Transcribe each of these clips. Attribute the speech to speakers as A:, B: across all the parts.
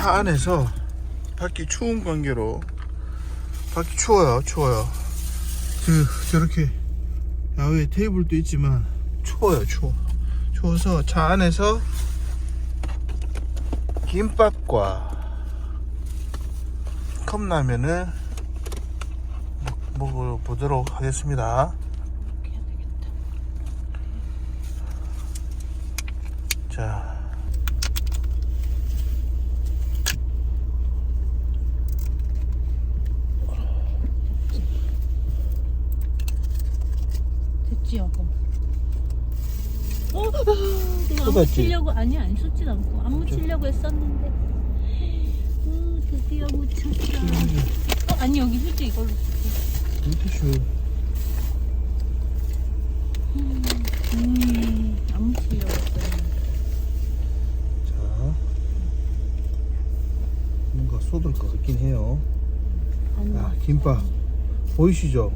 A: 차 안에서 밖이 추운 관계로 밖이 추워요 추워요. 그 저렇게 야외에 테이블도 있지만 추워요 추워. 추워서 차 안에서 김밥과 컵라면을 먹- 먹어보도록 하겠습니다. 자
B: 됐지 여보 어?
A: 쏟았지?
B: 묻히려고 아니 안 쏟진 않고. 안 묻히려고 했었는데. 어, 드디어 묻혔다. 어, 아니 여기 휴지 이걸로.
A: 물티슈
B: 음, 안 묻히려고 했었는데.
A: 자. 뭔가 쏟을 것 같긴 해요.
B: 아
A: 김밥. 보이시죠?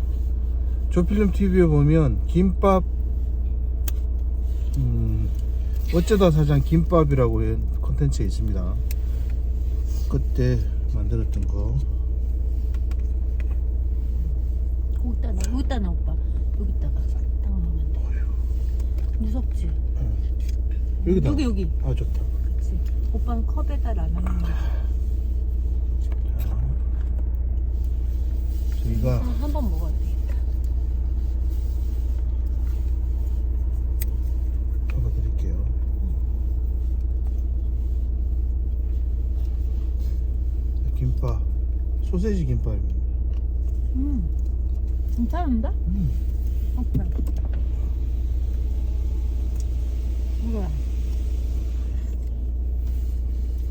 A: 조필름 TV에 보면 김밥. 음 어쩌다 사장 김밥이라고 컨텐츠가 있습니다. 그때 만들었던 거.
B: 거기다 놔 여기다 놔 오빠. 여기다가 딱 놓으면 돼. 무섭지?
A: 여기다.
B: 여기 여기.
A: 아 좋다.
B: 그치? 오빠는 컵에다 라면 먹는 거
A: 저희가
B: 한 번 먹어야 되겠다
A: 잡아드릴게요 김밥 소세지 김밥입니다
B: 음 괜찮은데?
A: 음.
B: 오빠 뭐야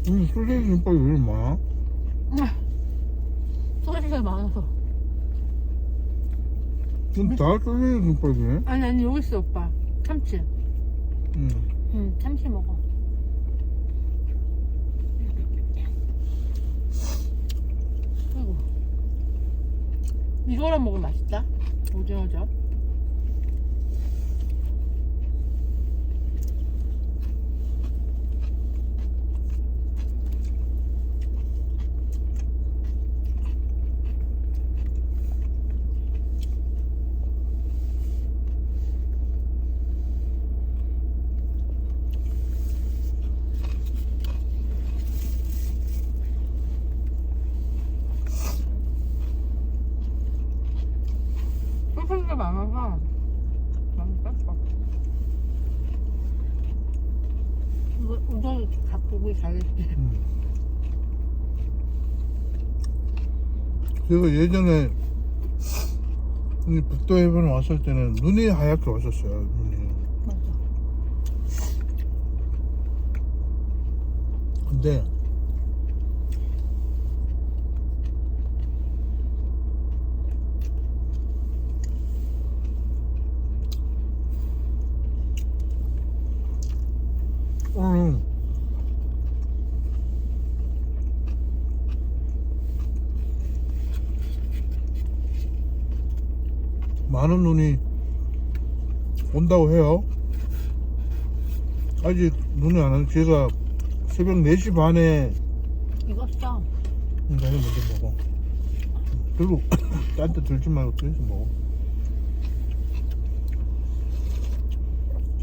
A: 음, 소세지 김밥이 왜 이렇게 많아?
B: 소리가 많아서
A: 그럼 다 소세지 김밥이네?
B: 아니 아니 여기 있어 오빠 참치
A: 응.
B: 응 참치 먹어 그리고 이거랑 먹으면 맛있다. 오징어젓 소스가 많아서 너무 뺐어 이거 우선 닭고기 잘했지.
A: 제가 예전에 이 북도해변에 왔을 때는 눈이 하얗게 왔었어요 눈이.
B: 맞아.
A: 근데 오늘 많은 눈이 온다고 해요. 아직 눈이 안 와요. 제가 새벽 4시 반에
B: 이거 써
A: 이거 먼저 먹어. 그리고 딴데 들지 말고 계속 먹어.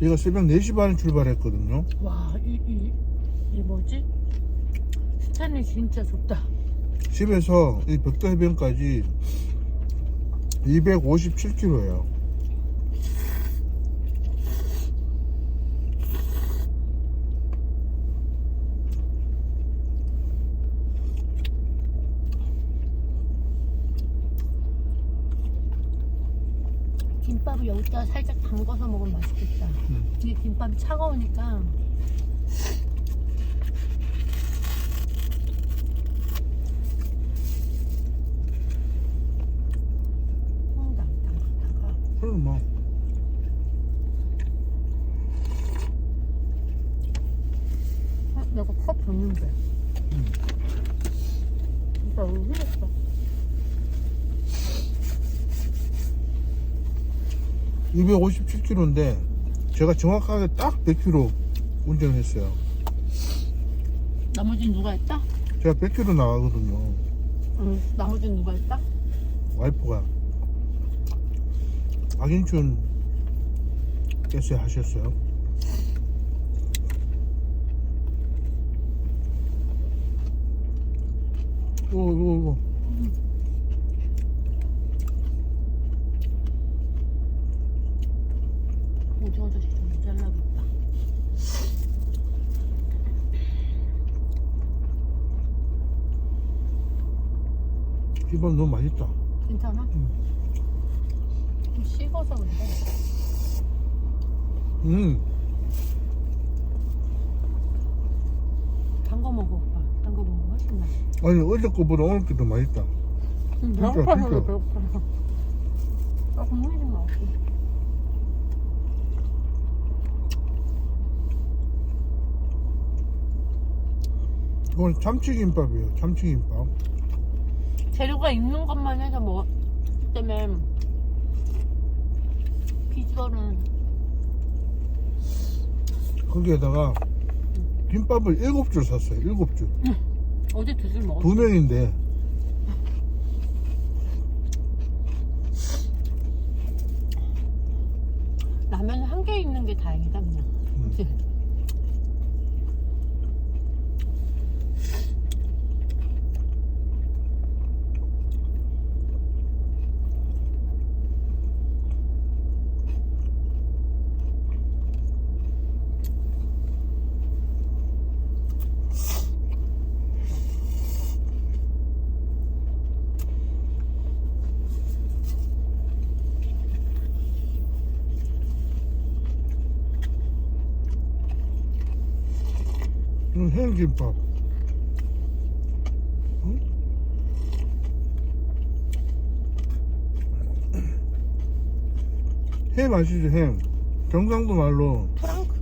A: 제가 새벽 4시 반에 출발했거든요.
B: 와, 이, 이, 이 뭐지? 스타일이 진짜 좋다.
A: 집에서 이 벽도 해변까지 257km예요.
B: 김밥을 여기다 살짝 담궈서 먹으면 맛있겠다.
A: 음.
B: 이게 김밥이 차가우니까. 음, 나- 나- 나가.
A: 그럼 뭐
B: 어, 내가 컵 줬는데.
A: 음.
B: 진짜 여기 흘렸어.
A: 이 257km인데 제가 정확하게 딱 100km 운전했어요.
B: 나머지는 누가 했다?
A: 제가 100km 나가거든요.
B: 응. 나머지는 누가 했다?
A: 와이프가 박인춘 께서 하셨어요. 오, 이거,
B: 자식 좀 잘라겠다.
A: 이번 너무 맛있다.
B: 괜찮아?
A: 응.
B: 좀 식어서 그래.
A: 음,
B: 단 거 먹어 오빠. 단 거 먹으면 훨씬 나.
A: 아니, 어제 거보다 오늘 게 더 맛있다.
B: 응,
A: 진짜,
B: 배고파서
A: 진짜.
B: 배고파서. 아 국물이 좀 나왔어.
A: 이건 참치김밥이에요, 참치김밥.
B: 재료가 있는 것만 해서 먹었기 때문에 비주얼은
A: 거기에다가 김밥을 일곱 줄 샀어요, 일곱 줄.
B: 어제 두 줄 먹었어.
A: 두 명인데
B: 라면 한 개 있는 게 다행이다 그냥. 그치?
A: 응? 햄 아시죠 햄? 경상도 말로
B: 프랑크.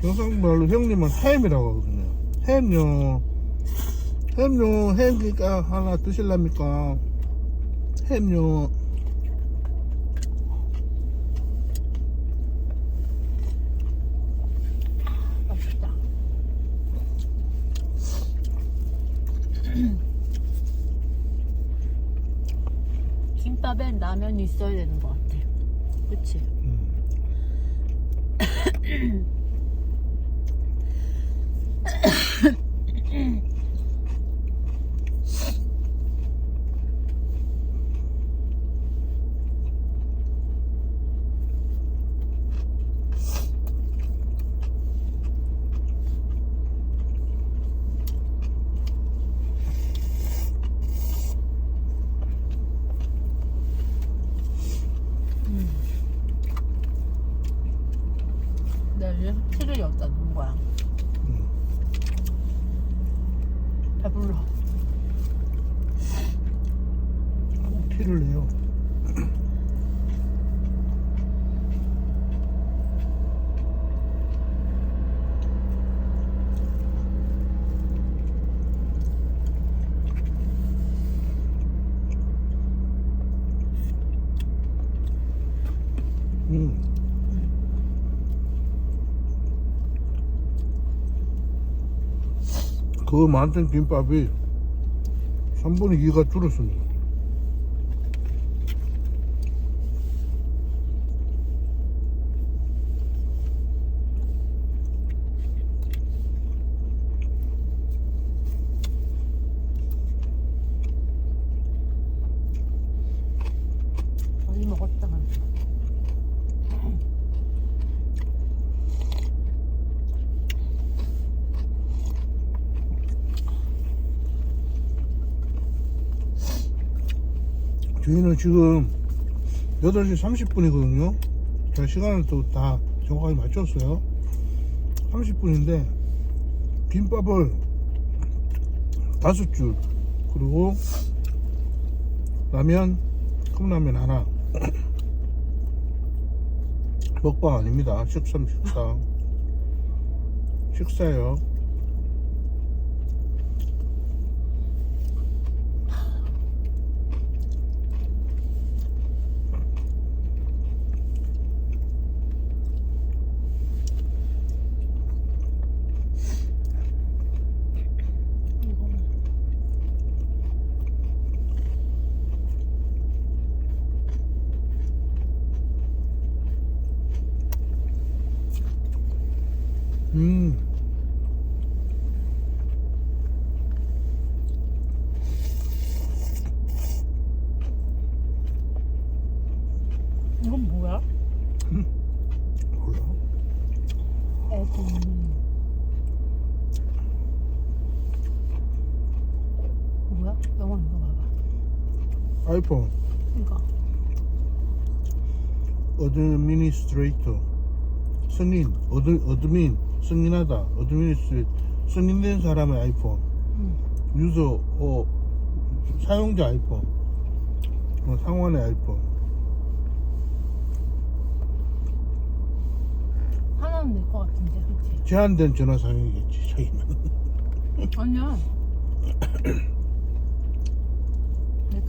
A: 경상도 말로 형님은 햄이라고 하거든요. 햄요. 햄요. 햄니까 하나 드실랍니까? 햄요.
B: 맛있다. 김밥엔 라면이 있어야 되는 것 같아. 그치?
A: 음.
B: 내가 이제 티를 여기다 놓은 거야.
A: 음.
B: 배불러.
A: 티를 내요. 음. 그 많던 김밥이 3분의 2가 줄었습니다.
B: 많이 먹었다.
A: 저희는 지금 8시 30분이거든요. 제가 시간을 또 다 정확하게 맞췄어요. 30분인데, 김밥을 다섯 줄, 그리고 라면, 컵라면 하나. 먹방 아닙니다. 식사, 식사. 식사요.
B: 이거는
A: 음.
B: 이건 뭐야?
A: 몰라.
B: 애들. 뭐야? 영화 이거
A: 아이폰
B: 이거.
A: 어드미니스트레이터. 승인. 어드 어드민 승인하다. 어드미니스트레이터. 승인된 사람의 아이폰.
B: 응.
A: 유저 어 사용자 아이폰. 어, 상환의 아이폰.
B: 하나는 내 거 같은데, 그치?
A: 제한된 전화 사용이겠지 자기는.
B: 아니야.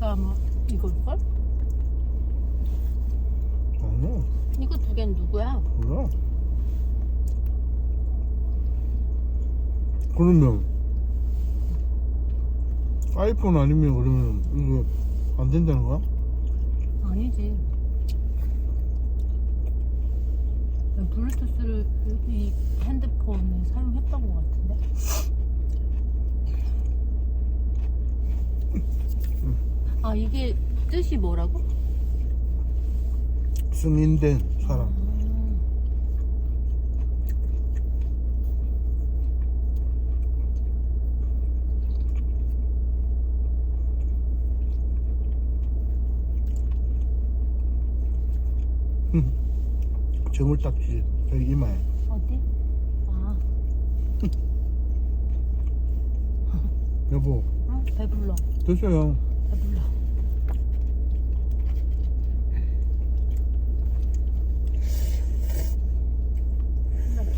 B: 아마 이걸걸?
A: 아니야
B: 이거 두 개는 누구야?
A: 몰라 그러면 아이폰 아니면 그러면 이거 안 된다는 거야?
B: 아니지. 블루투스를 이 핸드폰에 사용했던 것 같은데. 아 이게 뜻이 뭐라고?
A: 승인된 사람
B: 음.
A: 점을 딱지 저기 이마에
B: 어디? 아,
A: 여보
B: 응? 배불러.
A: 드세요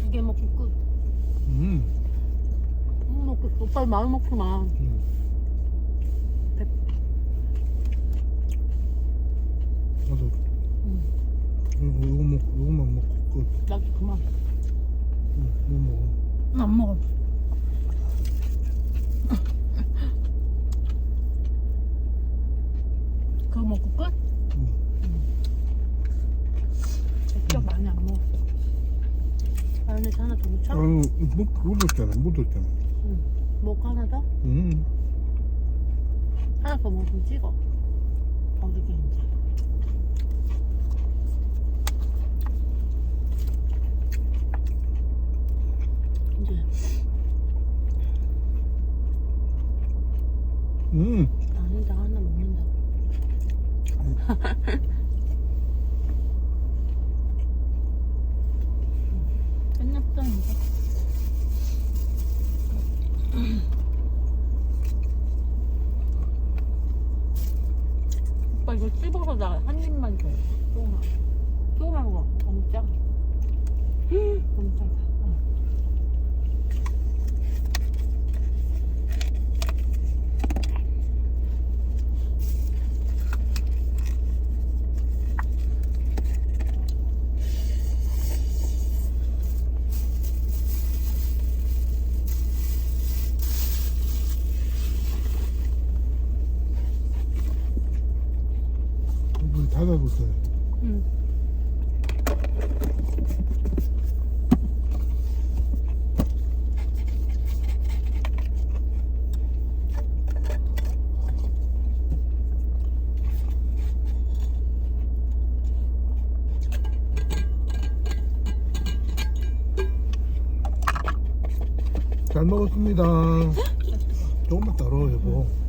B: 두개 먹고 끝.
A: 음.
B: 못 먹겠어. 오빠 마음 먹지 마.
A: 음.
B: 배-
A: 나도
B: 응.
A: 이거 이거 먹 이거만 먹고 끝.
B: 나도 그만.
A: 응, 이거 먹어.
B: 안 먹어. 그거 먹고 끝?
A: 응.
B: 진짜 많이 안 먹었어. 마요네즈 하나 더 묻혀?
A: 아유 묻 묻었잖아 묻었잖아.
B: 응. 먹고 하나 더?
A: 음.
B: 하나 더 먹으면 찍어. 버리게 이제. 이제
A: 음.
B: 아니다 하나 먹는다. 끝났다 이제. 오빠 이거 씹어서 나 한 입만 줘. 조그만. 조그만 거. 너무 작아. 너무 작아. 응.
A: 물 닫아보세요.
B: 응.
A: 잘 먹었습니다. 조금만 따로 여보.